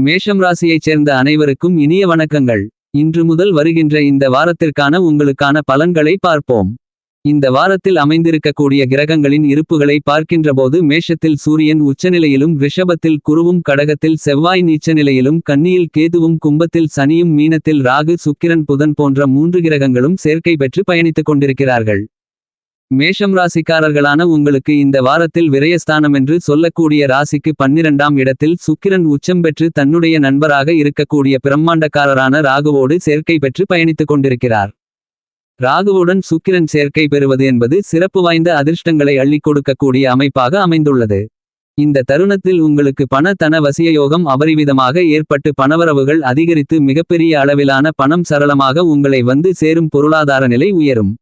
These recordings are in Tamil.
மேஷம் ராசியைச் சேர்ந்த அனைவருக்கும் இனிய வணக்கங்கள். இன்று முதல் வருகின்ற இந்த வாரத்திற்கான உங்களுக்கான பலன்களை பார்ப்போம். இந்த வாரத்தில் அமைந்திருக்கக்கூடிய கிரகங்களின் இருப்புகளை பார்க்கின்றபோது மேஷத்தில் சூரியன் உச்சநிலையிலும் ரிஷபத்தில் குருவும் கடகத்தில் செவ்வாய் நீச்சநிலையிலும் கன்னியில் கேதுவும் கும்பத்தில் சனியும் மீனத்தில் ராகு சுக்கிரன் புதன் போன்ற மூன்று கிரகங்களும் சேர்க்கை பெற்று பயணித்துக் கொண்டிருக்கிறார்கள். மேஷம் ராசிக்காரர்களான உங்களுக்கு இந்த வாரத்தில் விரயஸ்தானம் என்று சொல்லக்கூடிய ராசிக்கு பன்னிரண்டாம் இடத்தில் சுக்கிரன் உச்சம் பெற்று தன்னுடைய நண்பராக இருக்கக்கூடிய பிரம்மாண்டக்காரரான ராகுவோடு சேர்க்கை பெற்று பயணித்துக் கொண்டிருக்கிறார். ராகுவுடன் சுக்கிரன் சேர்க்கை பெறுவது என்பது சிறப்பு வாய்ந்த அதிர்ஷ்டங்களை அள்ளிக் கொடுக்கக்கூடிய அமைப்பாக அமைந்துள்ளது. இந்த தருணத்தில் உங்களுக்கு பண தன வசியயோகம் அபரிவிதமாக ஏற்பட்டு பணவரவுகள் அதிகரித்து மிகப்பெரிய அளவிலான பணம் சரளமாக உங்களை வந்து சேரும் பொருளாதார நிலை உயரும்.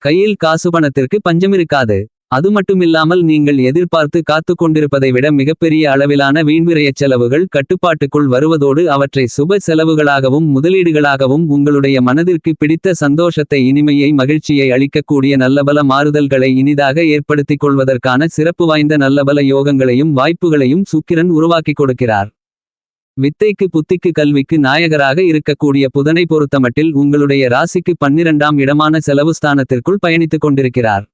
கையில் காசு பணத்திற்கு பஞ்சமிருக்காது அது மட்டுமில்லாமல் நீங்கள் எதிர்பார்த்து காத்து கொண்டிருப்பதை விட மிகப்பெரிய அளவிலான வீண்விரையச் செலவுகள் கட்டுப்பாட்டுக்குள் வருவதோடு அவற்றை சுப செலவுகளாகவும் முதலீடுகளாகவும் உங்களுடைய மனதிற்கு பிடித்த சந்தோஷத்தை இனிமையை மகிழ்ச்சியை அளிக்கக்கூடிய நல்லபல மாறுதல்களை இனிதாக ஏற்படுத்திக் கொள்வதற்கான சிறப்பு வாய்ந்த நல்லபல யோகங்களையும் வாய்ப்புகளையும் சுக்கிரன் உருவாக்கிக் கொடுக்கிறார். வித்தைக்கு புத்திக்கு கல்விக்கு நாயகராக இருக்கக்கூடிய புதனை பொறுத்தமட்டில் உங்களுடைய ராசிக்கு பன்னிரண்டாம் இடமான செலவு ஸ்தானத்திற்குள் பயணித்துக் கொண்டிருக்கிறார்.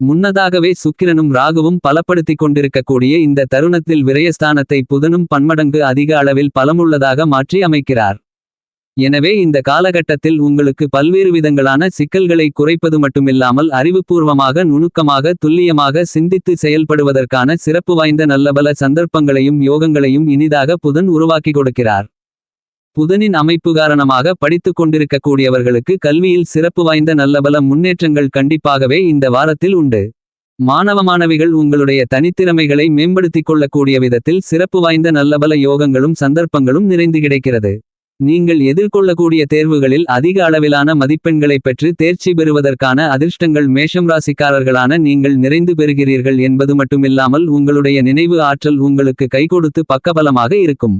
முன்னதாகவே சுக்கிரனும் ராகுவும் பலப்படுத்திக் கொண்டிருக்கக்கூடிய இந்த தருணத்தில் விரயஸ்தானத்தை புதனும் பன்மடங்கு அதிக அளவில் பலமுள்ளதாக மாற்றி அமைக்கிறார். எனவே இந்த காலகட்டத்தில் உங்களுக்கு பல்வேறு விதங்களான சிக்கல்களை குறைப்பது மட்டுமில்லாமல் அறிவுபூர்வமாக நுணுக்கமாக துல்லியமாக சிந்தித்து செயல்படுவதற்கான சிறப்பு வாய்ந்த நல்லபல சந்தர்ப்பங்களையும் யோகங்களையும் இனிதாக புதன் உருவாக்கி கொடுக்கிறார். புதனின் அமைப்பு காரணமாக படித்துக் கொண்டிருக்கக்கூடியவர்களுக்கு கல்வியில் சிறப்பு வாய்ந்த நல்லபல முன்னேற்றங்கள் கண்டிப்பாகவே இந்த வாரத்தில் உண்டு. மாணவ மாணவிகள் உங்களுடைய தனித்திறமைகளை மேம்படுத்திக் கொள்ளக்கூடிய விதத்தில் சிறப்பு வாய்ந்த நல்லபல யோகங்களும் சந்தர்ப்பங்களும் நிறைந்து கிடைக்கிறது. நீங்கள் எதிர்கொள்ளக்கூடிய தேர்வுகளில் அதிக அளவிலான மதிப்பெண்களை பெற்று தேர்ச்சி பெறுவதற்கான அதிர்ஷ்டங்கள் மேஷம் ராசிக்காரர்களான நீங்கள் நிறைந்து பெறுகிறீர்கள் என்பது மட்டுமில்லாமல் உங்களுடைய நினைவு ஆற்றல் உங்களுக்கு கைகொடுத்து பக்கபலமாக இருக்கும்.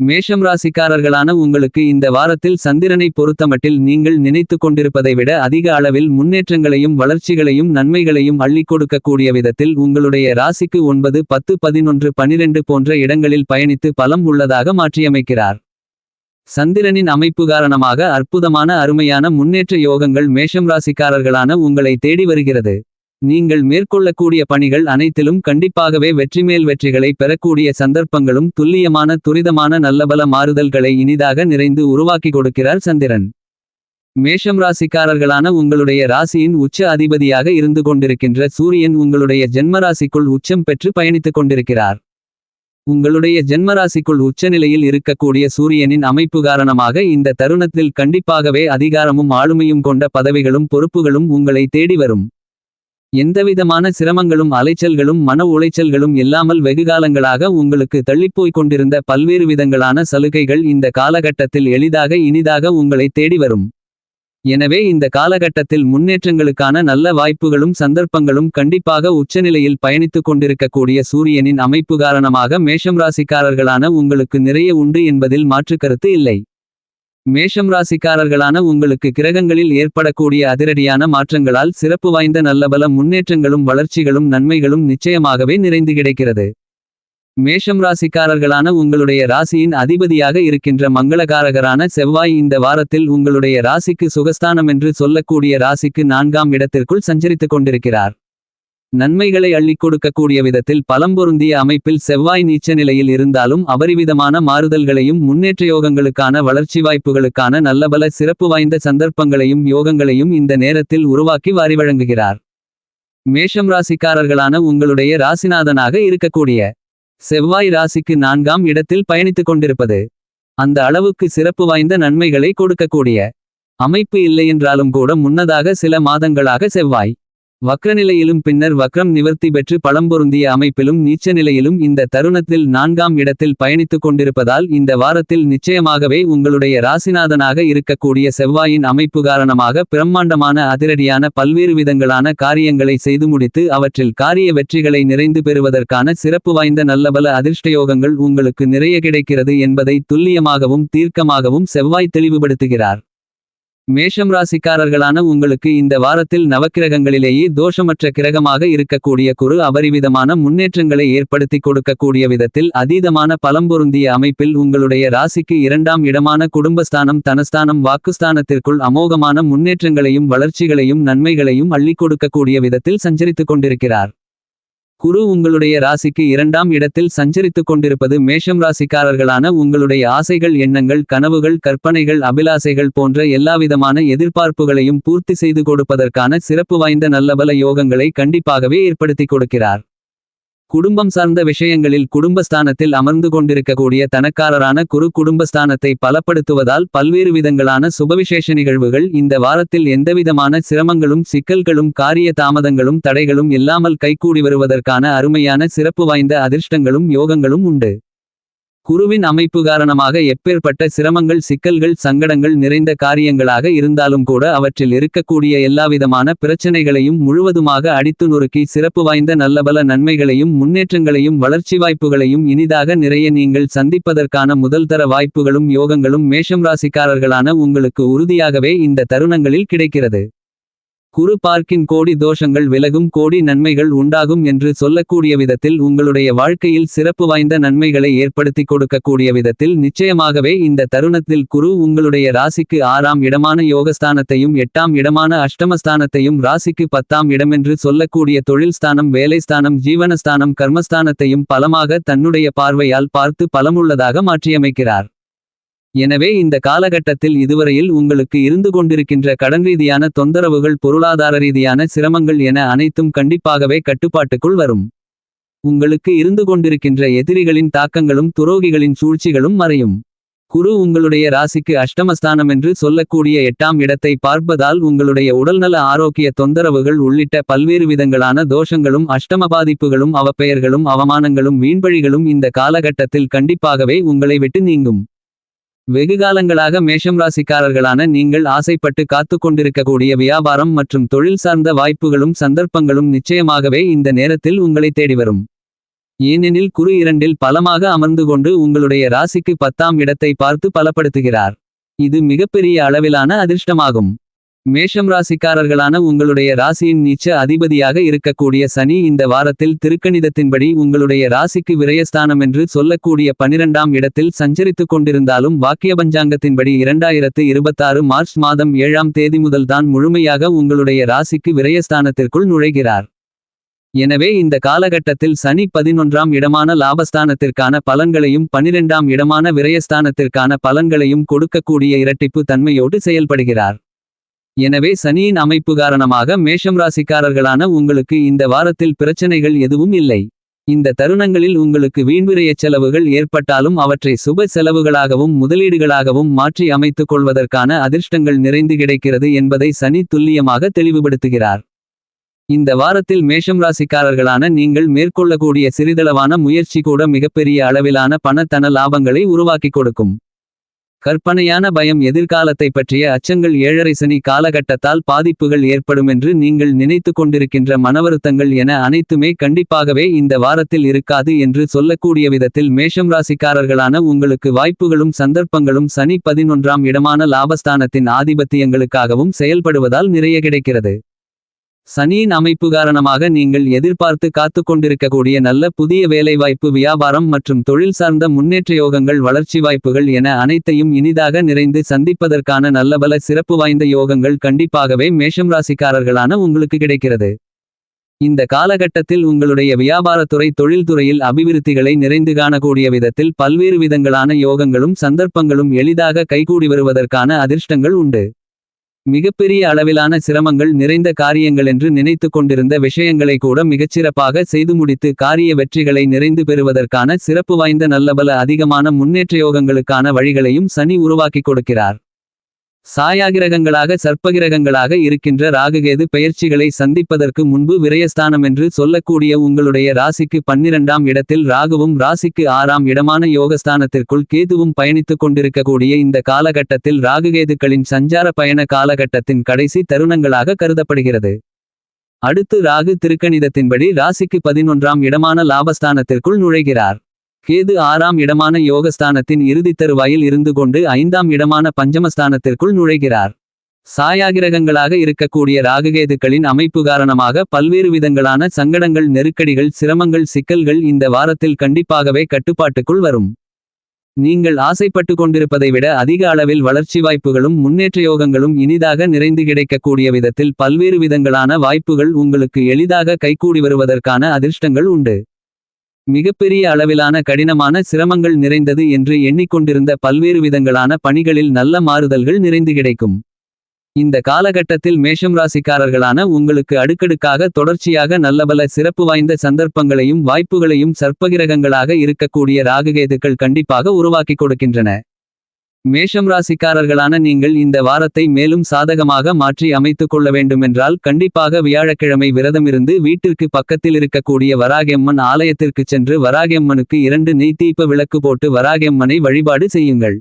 மேஷம் ராசிக்காரர்களான உங்களுக்கு இந்த வாரத்தில் சந்திரனை பொறுத்தமட்டில் நீங்கள் நினைத்து கொண்டிருப்பதை விட அதிக அளவில் முன்னேற்றங்களையும் வளர்ச்சிகளையும் நன்மைகளையும் அள்ளி கொடுக்கக்கூடிய விதத்தில் உங்களுடைய ராசிக்கு ஒன்பது பத்து பதினொன்று பனிரெண்டு போன்ற இடங்களில் பயணித்து பலம் உள்ளதாக மாற்றியமைக்கிறார். சந்திரனின் அமைப்பு காரணமாக அற்புதமான அருமையான முன்னேற்ற யோகங்கள் மேஷம் ராசிக்காரர்களான உங்களை தேடி வருகிறது. நீங்கள் மேற்கொள்ளக்கூடிய பணிகள் அனைத்திலும் கண்டிப்பாகவே வெற்றிமேல் வெற்றிகளை பெறக்கூடிய சந்தர்ப்பங்களும் துல்லியமான துரிதமான நல்லபல மாறுதல்களை இனிதாக நிறைந்து உருவாக்கி கொடுக்கிறார் சந்திரன். மேஷம் ராசிக்காரர்களான உங்களுடைய ராசியின் உச்ச அதிபதியாக இருந்து கொண்டிருக்கின்ற சூரியன் உங்களுடைய ஜென்மராசிக்குள் உச்சம் பெற்று பயணித்துக் கொண்டிருக்கிறார். உங்களுடைய ஜென்மராசிக்குள் உச்சநிலையில் இருக்கக்கூடிய சூரியனின் அமைப்பு காரணமாக இந்த தருணத்தில் கண்டிப்பாகவே அதிகாரமும் ஆளுமையும் கொண்ட பதவிகளும் பொறுப்புகளும் உங்களை தேடி வரும். எந்தவிதமான சிரமங்களும் அலைச்சல்களும் மன உளைச்சல்களும் இல்லாமல் வெகுகாலங்களாக உங்களுக்கு தள்ளிப்போய்க் கொண்டிருந்த பல்வேறு விதங்களான சலுகைகள் இந்த காலகட்டத்தில் எளிதாக இனிதாக உங்களை தேடி வரும். எனவே இந்த காலகட்டத்தில் முன்னேற்றங்களுக்கான நல்ல வாய்ப்புகளும் சந்தர்ப்பங்களும் கண்டிப்பாக உச்சநிலையில் பயணித்துக் கொண்டிருக்கக்கூடிய சூரியனின் அமைப்பு காரணமாக மேஷம் ராசிக்காரர்களான உங்களுக்கு நிறைய உண்டு என்பதில் மாற்றுக்கருத்து இல்லை. மேஷம் ராசிக்காரர்களான உங்களுக்கு கிரகங்களில் ஏற்படக்கூடிய அதிரடியான மாற்றங்களால் சிறப்பு வாய்ந்த நல்லபல முன்னேற்றங்களும் வளர்ச்சிகளும் நன்மைகளும் நிச்சயமாகவே நிறைந்து கிடைக்கிறது. மேஷம் ராசிக்காரர்களான உங்களுடைய ராசியின் அதிபதியாக இருக்கின்ற மங்களகாரகரான செவ்வாய் இந்த வாரத்தில் உங்களுடைய ராசிக்கு சுகஸ்தானம் என்று சொல்லக்கூடிய ராசிக்கு நான்காம் இடத்திற்குள் சஞ்சரித்துக் கொண்டிருக்கிறார். நன்மைகளை அள்ளிக் கொடுக்கக்கூடிய விதத்தில் பலம்பொருந்திய அமைப்பில் செவ்வாய் நீச்ச நிலையில் இருந்தாலும் அபரிவிதமான மாறுதல்களையும் முன்னேற்ற யோகங்களுக்கான வளர்ச்சி வாய்ப்புகளுக்கான நல்லபல சிறப்பு வாய்ந்த சந்தர்ப்பங்களையும் யோகங்களையும் இந்த நேரத்தில் உருவாக்கி வாரி வழங்குகிறார். மேஷம் ராசிக்காரர்களான உங்களுடைய ராசிநாதனாக இருக்கக்கூடிய செவ்வாய் ராசிக்கு நான்காம் இடத்தில் பயணித்துக் கொண்டிருப்பது அந்த அளவுக்கு சிறப்பு வாய்ந்த நன்மைகளை கொடுக்கக்கூடிய அமைப்பு இல்லையென்றாலும் கூட முன்னதாக சில மாதங்களாக செவ்வாய் வக்ரநிலையிலும் பின்னர் வக்ரம் நிவர்த்தி பெற்று பழம்பொருந்திய அமைப்பிலும் நீச்ச நிலையிலும் இந்த தருணத்தில் நான்காம் இடத்தில் பயணித்துக் கொண்டிருப்பதால் இந்த வாரத்தில் நிச்சயமாகவே உங்களுடைய ராசிநாதனாக இருக்கக்கூடிய செவ்வாயின் அமைப்பு காரணமாக பிரம்மாண்டமான அதிரடியான பல்வேறு விதங்களான காரியங்களை செய்து முடித்து அவற்றில் காரிய வெற்றிகளை நிறைந்து பெறுவதற்கான சிறப்பு வாய்ந்த நல்லபல அதிர்ஷ்டயோகங்கள் உங்களுக்கு நிறைய கிடைக்கிறது என்பதை துல்லியமாகவும் தீர்க்கமாகவும் செவ்வாய் தெளிவுபடுத்துகிறார். மேஷம் ராசிக்காரர்களான உங்களுக்கு இந்த வாரத்தில் நவக்கிரகங்களிலேயே தோஷமற்ற கிரகமாக இருக்கக்கூடிய குரு அபரிவிதமான முன்னேற்றங்களை ஏற்படுத்தி கொடுக்கக்கூடிய விதத்தில் அதீதமான பலம்பொருந்திய அமைப்பில் உங்களுடைய ராசிக்கு இரண்டாம் இடமான குடும்பஸ்தானம் தனஸ்தானம் வாக்குஸ்தானத்திற்குள் அமோகமான முன்னேற்றங்களையும் வளர்ச்சிகளையும் நன்மைகளையும் அள்ளிக் கொடுக்கக்கூடிய விதத்தில் சஞ்சரித்துக் கொண்டிருக்கிறார். குரு உங்களுடைய ராசிக்கு இரண்டாம் இடத்தில் சஞ்சரித்துக் கொண்டிருப்பது மேஷம் ராசிக்காரர்களான உங்களுடைய ஆசைகள் எண்ணங்கள் கனவுகள் கற்பனைகள் அபிலாசைகள் போன்ற எல்லாவிதமான எதிர்பார்ப்புகளையும் பூர்த்தி செய்து கொடுப்பதற்கான சிறப்பு வாய்ந்த நல்லபல யோகங்களை கண்டிப்பாகவே ஏற்படுத்திக் கொடுக்கிறார். குடும்பம் சார்ந்த விஷயங்களில் குடும்பஸ்தானத்தில் அமர்ந்து கொண்டிருக்கக்கூடிய தனக்காரரான குரு குடும்பஸ்தானத்தை பலப்படுத்துவதால் பல்வேறு விதங்களான சுபவிசேஷ நிகழ்வுகள் இந்த வாரத்தில் எந்தவிதமான சிரமங்களும் சிக்கல்களும் காரிய தாமதங்களும் தடைகளும் இல்லாமல் கைகூடி வருவதற்கான அருமையான சிறப்பு வாய்ந்த அதிர்ஷ்டங்களும் யோகங்களும் உண்டு. குருவின் அமைப்பு காரணமாக எப்பேற்பட்ட சிரமங்கள் சிக்கல்கள் சங்கடங்கள் நிறைந்த காரியங்களாக இருந்தாலும் கூட அவற்றில் இருக்கக்கூடிய எல்லாவிதமான பிரச்சனைகளையும் முழுவதுமாக அடித்து நொறுக்கி சிறப்பு வாய்ந்த நல்லபல நன்மைகளையும் முன்னேற்றங்களையும் வளர்ச்சி வாய்ப்புகளையும் இனிதாக நிறைய நீங்கள் சந்திப்பதற்கான முதல்தர வாய்ப்புகளும் யோகங்களும் மேஷம் ராசிக்காரர்களான உங்களுக்கு உறுதியாகவே இந்த தருணங்களில் கிடைக்கிறது. குரு பார்க்கின் கோடி தோஷங்கள் விலகும் கோடி நன்மைகள் உண்டாகும் என்று சொல்லக்கூடிய விதத்தில் உங்களுடைய வாழ்க்கையில் சிறப்பு வாய்ந்த நன்மைகளை ஏற்படுத்தி கொடுக்கக்கூடிய விதத்தில் நிச்சயமாகவே இந்த தருணத்தில் குரு உங்களுடைய ராசிக்கு ஆறாம் இடமான யோகஸ்தானத்தையும் எட்டாம் இடமான அஷ்டமஸ்தானத்தையும் ராசிக்கு பத்தாம் இடமென்று சொல்லக்கூடிய தொழில் ஸ்தானம் வேலைஸ்தானம் ஜீவனஸ்தானம் கர்மஸ்தானத்தையும் பலமாக தன்னுடைய பார்வையால் பார்த்து பலமுள்ளதாக மாற்றியமைக்கிறார். எனவே இந்த காலகட்டத்தில் இதுவரையில் உங்களுக்கு இருந்து கொண்டிருக்கின்ற கடன் ரீதியான தொந்தரவுகள் பொருளாதார ரீதியான சிரமங்கள் என அனைத்தும் கண்டிப்பாகவே கட்டுப்பாட்டுக்குள் வரும். உங்களுக்கு இருந்து கொண்டிருக்கின்ற எதிரிகளின் தாக்கங்களும் துரோகிகளின் சூழ்ச்சிகளும் மறையும். குரு உங்களுடைய ராசிக்கு அஷ்டமஸ்தானம் என்று சொல்லக்கூடிய எட்டாம் இடத்தை பார்ப்பதால் உங்களுடைய உடல்நல ஆரோக்கிய தொந்தரவுகள் உள்ளிட்ட பல்வேறு விதங்களான தோஷங்களும் அஷ்டம பாதிப்புகளும் அவப்பெயர்களும் அவமானங்களும் வீண்வழிகளும் இந்த காலகட்டத்தில் கண்டிப்பாகவே உங்களை விட்டு நீங்கும். வெகுகாலங்களாக மேஷம் ராசிக்காரர்களான நீங்கள் ஆசைப்பட்டு காத்து கொண்டிருக்கக்கூடிய வியாபாரம் மற்றும் தொழில் சார்ந்த வாய்ப்புகளும் சந்தர்ப்பங்களும் நிச்சயமாகவே இந்த நேரத்தில் உங்களை தேடி வரும். ஏனெனில் குரு இரண்டில் பலமாக அமர்ந்து கொண்டு உங்களுடைய ராசிக்கு பத்தாம் இடத்தை பார்த்து பலப்படுத்துகிறார். இது மிகப்பெரிய அளவிலான அதிர்ஷ்டமாகும். மேஷம் ராசிக்காரர்களான உங்களுடைய ராசியின் நீச்ச அதிபதியாக இருக்கக்கூடிய சனி இந்த வாரத்தில் திருக்கணிதத்தின்படி உங்களுடைய ராசிக்கு விரயஸ்தானம் என்று சொல்லக்கூடிய பனிரெண்டாம் இடத்தில் சஞ்சரித்துக் கொண்டிருந்தாலும் வாக்கிய பஞ்சாங்கத்தின்படி இரண்டாயிரத்து இருபத்தாறு மார்ச் மாதம் ஏழாம் தேதி முதல்தான் முழுமையாக உங்களுடைய ராசிக்கு விரயஸ்தானத்திற்குள் நுழைகிறார். எனவே இந்த காலகட்டத்தில் சனி பதினொன்றாம் இடமான லாபஸ்தானத்திற்கான பலன்களையும் பனிரெண்டாம் இடமான விரயஸ்தானத்திற்கான பலன்களையும் கொடுக்கக்கூடிய இரட்டிப்பு தன்மையோடு செயல்படுகிறார். எனவே சனியின் அமைப்பு காரணமாக மேஷம் ராசிக்காரர்களான உங்களுக்கு இந்த வாரத்தில் பிரச்சனைகள் எதுவும் இல்லை. இந்த தருணங்களில் உங்களுக்கு வீண்விரையச் செலவுகள் ஏற்பட்டாலும் அவற்றை சுப செலவுகளாகவும் முதலீடுகளாகவும் மாற்றி அமைத்துக் கொள்வதற்கான அதிர்ஷ்டங்கள் நிறைந்து கிடைக்கிறது என்பதை சனி துல்லியமாக தெளிவுபடுத்துகிறார். இந்த வாரத்தில் மேஷம் ராசிக்காரர்களான நீங்கள் மேற்கொள்ளக்கூடிய சிறிதளவான முயற்சி கூட மிகப்பெரிய அளவிலான பண தன லாபங்களை உருவாக்கிக் கொடுக்கும். கற்பனையான பயம் எதிர்காலத்தை பற்றிய அச்சங்கள் ஏழரை சனி காலகட்டத்தால் பாதிப்புகள் ஏற்படும் என்று நீங்கள் நினைத்து கொண்டிருக்கின்ற மனவருத்தங்கள் என அனைத்துமே கண்டிப்பாகவே இந்த வாரத்தில் இருக்காது என்று சொல்லக்கூடிய விதத்தில் மேஷம் ராசிக்காரர்களான உங்களுக்கு வாய்ப்புகளும் சந்தர்ப்பங்களும் சனி பதினொன்றாம் இடமான லாபஸ்தானத்தின் ஆதிபத்தியங்களுக்காகவும் செயல்படுவதால் நிறைய கிடைக்கிறது. சனியின் அமைப்பு காரணமாக நீங்கள் எதிர்பார்த்து காத்துக் கொண்டிருக்கக்கூடிய நல்ல புதிய வேலைவாய்ப்பு வியாபாரம் மற்றும் தொழில் சார்ந்த முன்னேற்ற யோகங்கள் வளர்ச்சி வாய்ப்புகள் என அனைத்தையும் இனிதாக நிறைந்து சந்திப்பதற்கான நல்லபல சிறப்பு வாய்ந்த யோகங்கள் கண்டிப்பாகவே மேஷம் ராசிக்காரர்களான உங்களுக்கு கிடைக்கிறது. இந்த காலகட்டத்தில் உங்களுடைய வியாபாரத்துறை தொழில்துறையில் அபிவிருத்திகளை நிறைந்து காணக்கூடிய விதத்தில் பல்வேறு விதங்களான யோகங்களும் சந்தர்ப்பங்களும் எளிதாக கைகூடி வருவதற்கான அதிர்ஷ்டங்கள் உண்டு. மிகப்பெரிய அளவிலான சிரமங்கள் நிறைந்த காரியங்கள் என்று நினைத்து கொண்டிருந்த விஷயங்களை கூட மிகச்சிறப்பாக செய்து முடித்து காரிய வெற்றிகளை நிறைந்து பெறுவதற்கான சிறப்பு வாய்ந்த நல்லபல அதிகமான முன்னேற்ற யோகங்களுக்கான வழிகளையும் சனி உருவாக்கிக் கொடுக்கிறார். சாயாகிரகங்களாக சர்ப்பகிரகங்களாக இருக்கின்ற ராகுகேது பெயர்ச்சிகளை சந்திப்பதற்கு முன்பு விரயஸ்தானமென்று சொல்லக்கூடிய உங்களுடைய ராசிக்கு பன்னிரண்டாம் இடத்தில் ராகுவும் ராசிக்கு ஆறாம் இடமான யோகஸ்தானத்திற்குள் கேதுவும் பயணித்துக் கொண்டிருக்கக்கூடிய இந்த காலகட்டத்தில் ராகுகேதுக்களின் சஞ்சார பயண காலகட்டத்தின் கடைசி தருணங்களாக கருதப்படுகிறது. அடுத்து ராகு திருக்கணிதத்தின்படி ராசிக்கு பதினொன்றாம் இடமான லாபஸ்தானத்திற்குள் நுழைகிறார். கேது ஆறாம் இடமான யோகஸ்தானத்தின் இறுதித் தருவாயில் இருந்து கொண்டு ஐந்தாம் இடமான பஞ்சமஸ்தானத்திற்குள் நுழைகிறார். சாயாகிரகங்களாக இருக்கக்கூடிய ராககேதுக்களின் அமைப்பு காரணமாக பல்வேறு விதங்களான சங்கடங்கள் நெருக்கடிகள் சிரமங்கள் சிக்கல்கள் இந்த வாரத்தில் கண்டிப்பாகவே கட்டுப்பாட்டுக்குள் வரும். நீங்கள் ஆசைப்பட்டு கொண்டிருப்பதை விட அதிக அளவில் வளர்ச்சி வாய்ப்புகளும் முன்னேற்ற யோகங்களும் இனிதாக நிறைந்து கிடைக்கக்கூடிய விதத்தில் பல்வேறு விதங்களான வாய்ப்புகள் உங்களுக்கு எளிதாக கைகூடி வருவதற்கான அதிர்ஷ்டங்கள் உண்டு. மிகப்பெரிய அளவிலான கடினமான சிரமங்கள் நிறைந்தது என்று எண்ணிக்கொண்டிருந்த பல்வேறு விதங்களான பணிகளில் நல்ல மாறுதல்கள் நிறைந்து கிடைக்கும். இந்த காலகட்டத்தில் மேஷம் ராசிக்காரர்களான உங்களுக்கு அடுக்கடுக்காக தொடர்ச்சியாக நல்லபல சிறப்பு வாய்ந்த சந்தர்ப்பங்களையும் வாய்ப்புகளையும் சர்ப்பகிரகங்களாக இருக்கக்கூடிய ராகுகேதுக்கள் கண்டிப்பாக உருவாக்கிக் கொடுக்கின்றன. மேஷம் ராசிக்காரர்களான நீங்கள் இந்த வாரத்தை மேலும் சாதகமாக மாற்றி அமைத்துக் கொள்ள வேண்டுமென்றால் கண்டிப்பாக வியாழக்கிழமை விரதமிருந்து வீட்டிற்கு பக்கத்தில் இருக்கக்கூடிய வராகெம்மன் ஆலயத்திற்குச் சென்று வராகெம்மனுக்கு இரண்டு நெய்த்தீப்ப விளக்கு போட்டு வராகெம்மனை வழிபாடு செய்யுங்கள்.